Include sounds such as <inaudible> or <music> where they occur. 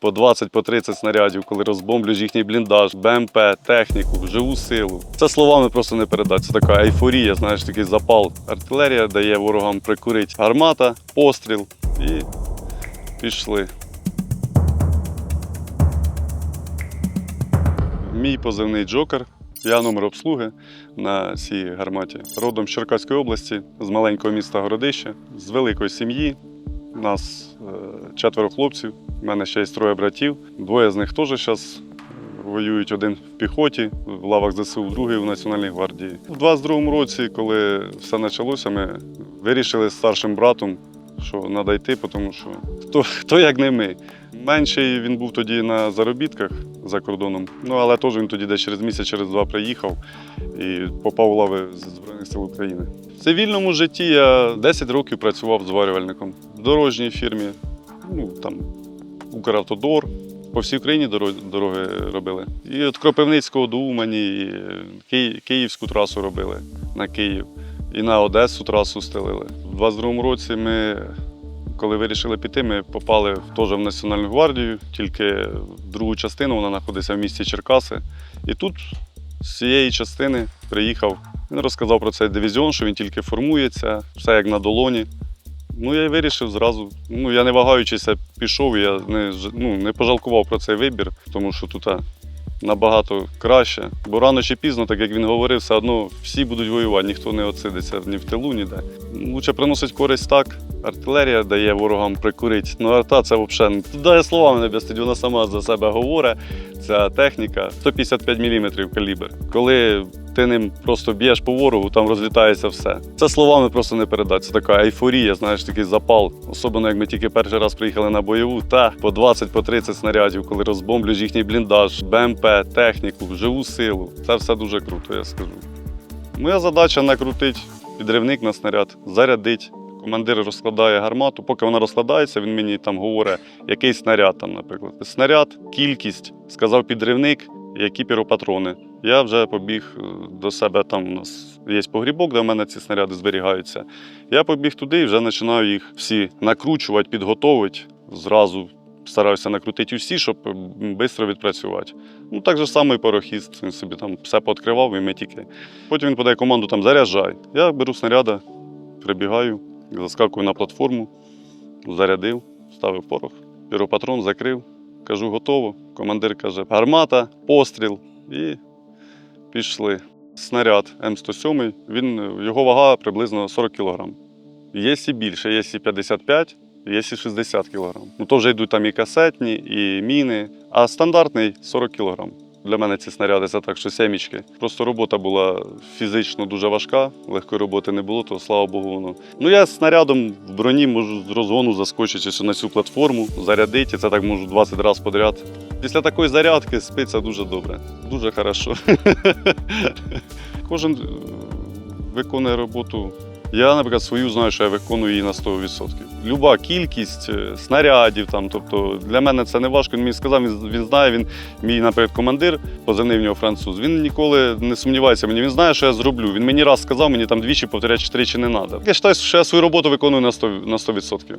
по 20 по 30 снарядів, коли розбомблюєш їхній бліндаж, БМП, техніку, живу силу. Це словами просто не передати. Це така ейфорія, знаєш, такий запал. Артилерія дає ворогам прикурити гармата, постріл і пішли. Мій позивний Джокер. Я номер обслуги на цій гарматі. Родом з Черкаської області, з маленького міста Городище, з великої сім'ї. У нас е, четверо хлопців. У мене ще є троє братів. Двоє з них теж зараз воюють один в піхоті, в лавах ЗСУ, другий в Національній гвардії. У 22-му році, коли все почалося, ми вирішили з старшим братом, що треба йти, тому що хто, хто як не ми. Менший він був тоді на заробітках за кордоном. Ну але теж він тоді десь через місяць, через два приїхав і попав у лави Збройних сил України. В цивільному житті я 10 років працював зварювальником в дорожній фірмі. Ну там Укравтодор. По всій Україні дороги робили. І від Кропивницького до Умані, і Київську трасу робили на Київ, і на Одесу трасу стелили. У 22-му році ми коли вирішили піти, ми попали теж в Національну гвардію, тільки в другу частину вона знаходиться в місті Черкаси. І тут з цієї частини приїхав. Він розказав про цей дивізіон, що він тільки формується, все як на долоні. Ну, я й вирішив зразу. Ну, я не вагаючися, пішов, я не, ну, не пожалкував про цей вибір, тому що тут набагато краще. Бо рано чи пізно, так як він говорив, все одно всі будуть воювати, ніхто не отсидиться ні в тилу, ніде. Лучше приносить користь так. Артилерія дає ворогам прикурити. Ну, арта це взагалі. Дає словами не об'яснити, вона сама за себе говорить. Ця техніка 155 мм калібр. Коли ти ним просто б'єш по ворогу, там розлітається все. Це словами просто не передати. Це така ейфорія, знаєш, такий запал. Особливо як ми тільки перший раз приїхали на бойову, та по 20 по 30 снарядів, коли розбомблюєш їхній бліндаж, БМП, техніку, живу силу. Це все дуже круто, я скажу. Моя задача накрутити підривник на снаряд, зарядити. Командир розкладає гармату. Поки вона розкладається, він мені там говорить, який снаряд там, наприклад. Снаряд, кількість, сказав підривник, які піропатрони. Я вже побіг е, до себе. Там у нас є погрібок, де в мене ці снаряди зберігаються. Я побіг туди і вже починаю їх всі накручувати, підготовити. Зразу стараюся накрутити усі, щоб швидко відпрацювати. Ну, так же само і порохіст. Він собі там все пооткривав і ми тільки. Потім він подає команду там заряджай. Я беру снаряда, прибігаю, заскакую на платформу, зарядив, ставив порох, піропатрон закрив, кажу, готово. Командир каже, гармата, постріл і пішли. Снаряд М107, він, його вага приблизно 40 кг. Є і більше, є і 55, є і 60 кг. Ну то вже йдуть там і касетні, і міни, а стандартний 40 кг. Для мене ці снаряди це так, що сімічки. Просто робота була фізично дуже важка, легкої роботи не було, то слава Богу, воно. Ну я снарядом в броні можу з розгону заскочити на цю платформу, зарядити, це так можу 20 разів подряд. Після такої зарядки спиться дуже добре, дуже хорошо. <laughs> Кожен е, виконує роботу. Я, наприклад, свою знаю, що я виконую її на 100%. Люба кількість е, снарядів, там, тобто для мене це не важко. Він мені сказав, він, він знає, він мій, наприклад, командир, позивний в нього француз. Він ніколи не сумнівається мені. Він знає, що я зроблю. Він мені раз сказав, мені там двічі повторять, тричі не треба. Я вважаю, що я свою роботу виконую на 100%. На 100%.